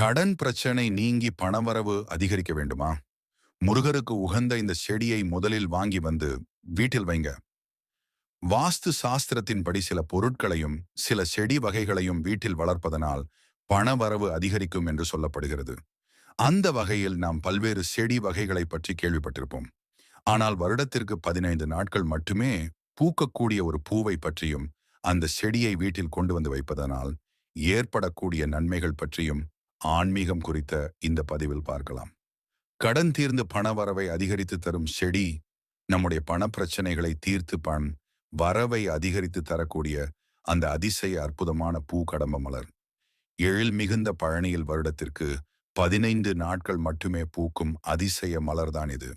கடன் பிரச்சனை நீங்கி பணவரவு அதிகரிக்க வேண்டுமா? முருகருக்கு உகந்த இந்த செடியை முதலில் வாங்கி வந்து வீட்டில் வைங்க. வாஸ்து சாஸ்திரத்தின்படி சில பொருட்களையும் சில செடி வகைகளையும் வீட்டில் வளர்ப்பதனால் பணவரவு அதிகரிக்கும் என்று சொல்லப்படுகிறது. அந்த வகையில் நாம் பல்வேறு செடி வகைகளை பற்றி கேள்விப்பட்டிருப்போம். ஆனால் வருடத்திற்கு பதினைந்து நாட்கள் மட்டுமே பூக்கக்கூடிய ஒரு பூவை பற்றியும் அந்த செடியை வீட்டில் கொண்டு வந்து வைப்பதனால் ஏற்படக்கூடிய நன்மைகள் பற்றியும் ஆன்மீகம் குறித்த இந்த பதிவில் பார்க்கலாம். கடன் தீர்ந்து பணவரவை அதிகரித்து தரும் செடி நம்முடைய பணப்பிரச்சனைகளை தீர்த்து பண் வரவை அதிகரித்து தரக்கூடிய அந்த அதிசய அற்புதமான பூ கடம்ப மலர். எழில் மிகுந்த பழனியில் வருடத்திற்கு பதினைந்து நாட்கள் மட்டுமே பூக்கும் அதிசய மலர்தான் இது.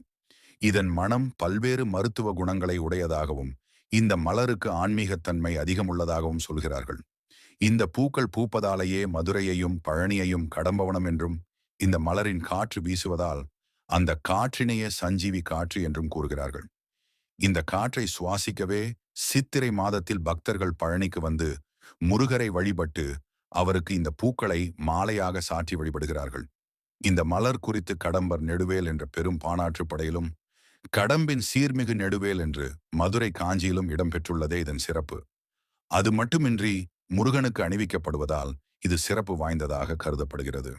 இதன் மனம் பல்வேறு மருத்துவ குணங்களை உடையதாகவும் இந்த மலருக்கு ஆன்மீகத்தன்மை அதிகமுள்ளதாகவும் சொல்கிறார்கள். இந்த பூக்கள் பூப்பதாலேயே மதுரையையும் பழனியையும் கடம்பவனம் என்றும் இந்த மலரின் காற்று வீசுவதால் அந்த காற்றினையே சஞ்சீவி காற்று என்றும் கூறுகிறார்கள். இந்த காற்றை சுவாசிக்கவே சித்திரை மாதத்தில் பக்தர்கள் பழனிக்கு வந்து முருகரை வழிபட்டு அவருக்கு இந்த பூக்களை மாலையாக சாற்றி வழிபடுகிறார்கள். இந்த மலர் குறித்து கடம்பர் நெடுவேல் என்ற பெரும் பானாற்று படையிலும் கடம்பின் சீர்மிகு நெடுவேல் என்று மதுரை காஞ்சியிலும் இடம்பெற்றுள்ளதே இதன் சிறப்பு. அது மட்டுமின்றி முருகனுக்கு அணிவிக்கப்படுவதால் இது சிறப்பு வாய்ந்ததாக கருதப்படுகிறது.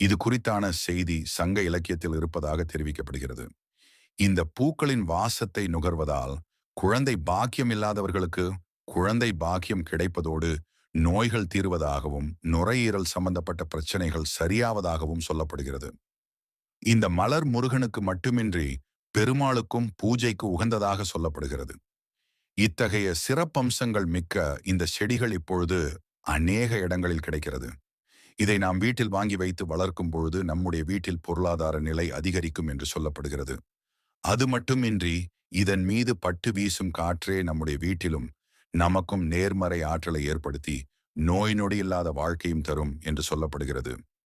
இது குறித்தான செய்தி சங்க இலக்கியத்தில் இருப்பதாக தெரிவிக்கப்படுகிறது. இந்த பூக்களின் வாசத்தை நுகர்வதால் குழந்தை பாக்கியம் இல்லாதவர்களுக்கு குழந்தை பாக்கியம் கிடைப்பதோடு நோய்கள் தீர்வதாகவும் நுரையீரல் சம்பந்தப்பட்ட பிரச்சனைகள் சரியாவதாகவும் சொல்லப்படுகிறது. இந்த மலர் முருகனுக்கு மட்டுமின்றி பெருமாளுக்கும் பூஜைக்கு உகந்ததாக சொல்லப்படுகிறது. இத்தகைய சிறப்பம்சங்கள் மிக்க இந்த செடிகள் இப்பொழுது அநேக இடங்களில் கிடைக்கிறது. இதை நாம் வீட்டில் வாங்கி வைத்து வளர்க்கும் பொழுது நம்முடைய வீட்டில் பொருளாதார நிலை அதிகரிக்கும் என்று சொல்லப்படுகிறது. அது மட்டுமின்றி இதன் மீது பட்டு வீசும் காற்றே நம்முடைய வீட்டிலும் நமக்கும் நேர்மறை ஆற்றலை ஏற்படுத்தி நோய் நொடி இல்லாத வாழ்க்கையும் தரும் என்று சொல்லப்படுகிறது.